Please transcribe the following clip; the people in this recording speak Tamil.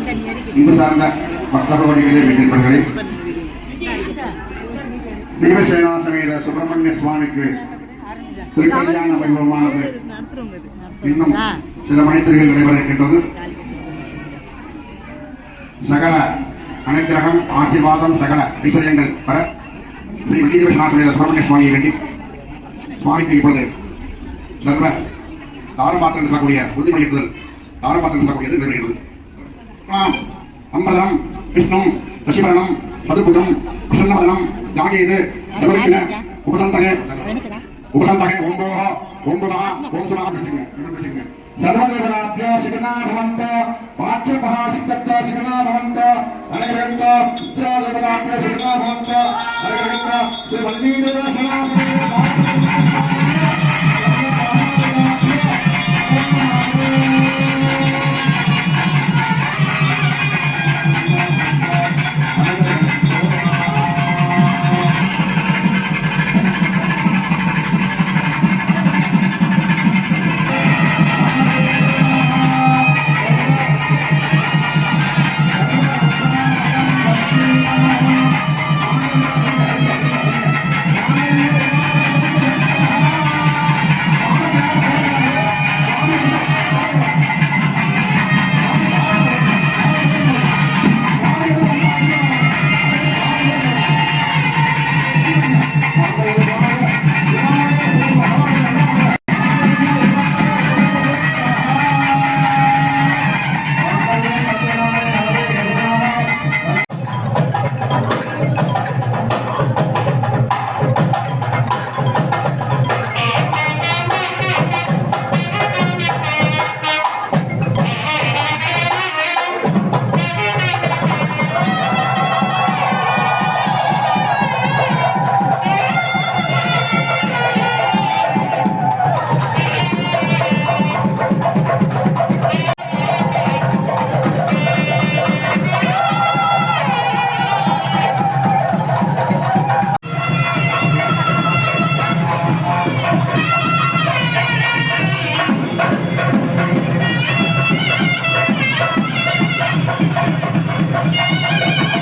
இந்து சார்ந்த பக்தர்வடிகளே வேண்டியவர்களே தெய்வசேனா சமேத சுப்பிரமணிய சுவாமிக்கு திருக்கல்யாண வைபவமானது இன்னும் சில மணித்திரிகள் நடைபெற இருக்கின்றது சகல அனைத்திரகம் ஆசீர்வாதம் சகல ஐஸ்வர்யங்கள் பெற ஸ்ரீ விஜயதேவசனா சமேத சுப்பிரமணிய சுவாமியை வேண்டி சுவாமிக்கு இப்பொழுது சர்வ தாரமாற்றம் சொல்லக்கூடிய உறுதிமொழிக்குதல் தாரமாற்றம் சொல்லக்கூடியது நடைபெறுகிறது அம்பதம் விஷ்ணு சசிபரணம் சதுபுஜம் பிரசன்னவதனம் ஜாகேது சபரிக்கின உபசந்தகே உபசந்தகே ஓம்போஹ ஓம்புதா ஓம் பேசுங்க பிரசிங்க பிரசிங்க பவந்த வாச்சபஹா சித்தத்த சிவனா பவந்த அனைவரந்த உத்ராதேவராப்ய சிவனா பவந்த அனைவரந்த ஸ்ரீ வல்லீதேவ சனாசனே